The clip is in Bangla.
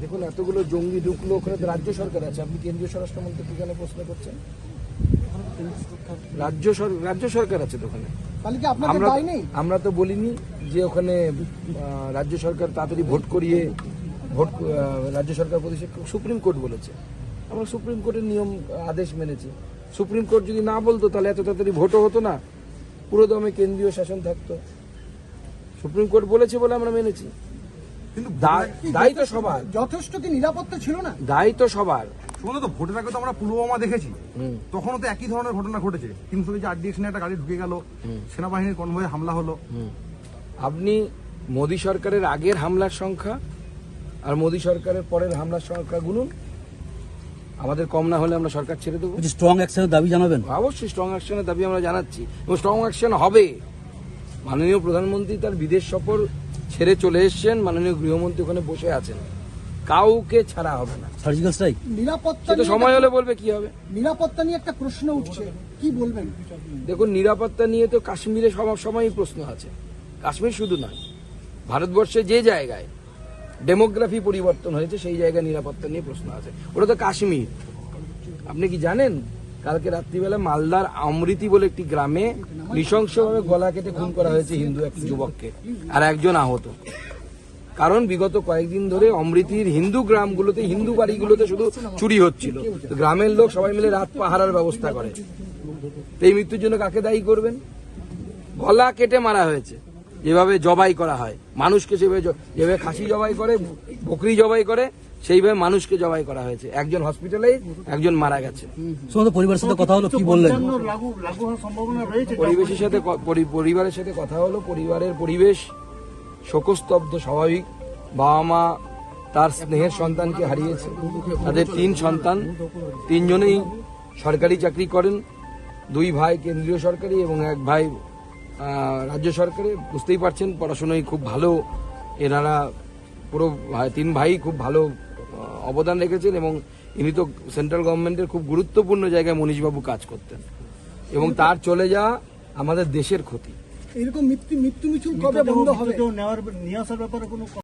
দেখুন এতগুলো জঙ্গি ঢুকলো ওখানে রাজ্য সরকার আছে। আপনি কেন্দ্রীয় স্বরাষ্ট্রমন্ত্রীকে কেন প্রশ্ন করছেন? রাজ্য রাজ্য সরকার আছে ওখানে? তাহলে কি আপনাদের আমরা দায় নেই? আমরা তো বলিনি যে ওখানে রাজ্য সরকার তাড়াতাড়ি ভোট করিয়ে ভোট রাজ্য সরকার প্রতিষ্ঠা সুপ্রিম কোর্ট বলেছে। আমরা সুপ্রিম কোর্টের নিয়ম আদেশ মেনেছি। সুপ্রিম কোর্ট যদি না বলতো তাহলে এত তাড়াতাড়ি ভোটও হতো না। পুরো দমে কেন্দ্রীয় শাসন থাকতো। সুপ্রিম কোর্ট বলেছে বলে আমরা মেনেছি। কিন্তু দায়ী তো সবার। যথেষ্ট কি নিরাপত্তা ছিল না? দায়ী তো সবার। শুনুন তো ভোটের আগে তো আমরা পুলওয়ামা দেখেছি। হুম। তখনও তো একই ধরনের ঘটনা ঘটেছে। তিনশো কেজি আরডিএক্স একটা গাড়ি ঢুকে গেল। সেনাবাহিনীর কনভয়ে হামলা হলো। আপনি মোদী সরকারের আগের হামলার সংখ্যা আর মোদী সরকারের পরের হামলার সংখ্যা গুনুন। আমাদের কম না হলে আমরা সরকার ছেড়ে দেবো। স্ট্রং অ্যাকশনের দাবি জানাবেন। অবশ্যই স্ট্রং অ্যাকশনের দাবি আমরা জানাচ্ছি। এবং স্ট্রং অ্যাকশন হবে। মাননীয় প্রধানমন্ত্রী তার বিদেশ সফর ছেড়ে চলে এসছেন। মাননীয় গৃহমন্ত্রী ওখানে বসে আছেন। কাউকে ছাড়া হবে না। Surgical strike? নিরাপত্তা নিয়ে সময় হলে বলবে কি হবে? নিরাপত্তা নিয়ে একটা প্রশ্ন উঠছে। কি বলবেন? দেখুন নিরাপত্তা নিয়ে তো কাশ্মীরে সব সময়ই প্রশ্ন আছে। কাশ্মীর শুধু নয় ভারতবর্ষে যে জায়গায় ডেমোগ্রাফি পরিবর্তন হয়েছে সেই জায়গায় নিরাপত্তা নিয়ে প্রশ্ন আছে। ওটা তো কাশ্মীর। আপনি কি জানেন? কালকে রাত্রিবেলা মালদার অমৃতি বলে একটি গ্রামে নৃশংসভাবে গলা কেটে খুন করা হয়েছে হিন্দু এক যুবককে আর একজন আহত। কারণ বিগত কয়েকদিন ধরে অমৃতির হিন্দু গ্রামগুলোতে, হিন্দু বাড়িগুলোতে শুধু চুরি হচ্ছিল। গ্রামের লোক সবাই মিলে রাত পাহারার ব্যবস্থা করে। এই মৃত্যুর জন্য কাকে দায়ী করবেন? গলা কেটে মারা হয়েছে। যেভাবে জবাই করা হয়। মানুষকে সেভাবে যেভাবে খাসি জবাই করে, বকরি জবাই করে সেইভাবে মানুষকে জবাই করা হয়েছে। একজন হসপিটালে একজন মারা গেছে। পরিবারের সাথে কথা হলো কি বললেন? লাগু লাগু হওয়ার সম্ভাবনা রয়েছে পরিবেশের সাথে পরিবারের সাথে কথা হলো পরিবারের পরিবেশ শোকস্তব্ধ স্বাভাবিক। বাবা মা তার স্নেহের সন্তানকে হারিয়েছে। তাদের তিন সন্তান তিনজনেই সরকারি চাকরি করেন। দুই ভাই কেন্দ্রীয় সরকারি এবং এক ভাই রাজ্য সরকারে বুঝতেই পারছেন পড়াশোনায় খুব ভালো। এনারা পুরো তিন ভাই খুব ভালো অবদান রেখেছেন এবং ইনি তো সেন্ট্রাল গভর্নমেন্টের খুব গুরুত্বপূর্ণ জায়গায় মনীষবাবু কাজ করতেন। এবং তার চলে যাওয়া আমাদের দেশের ক্ষতি। এরকম মৃত্যু মৃত্যু মিছিল কবে বন্ধ হবে? নেওয়ার নিয়ে আসার ব্যাপারে কোনো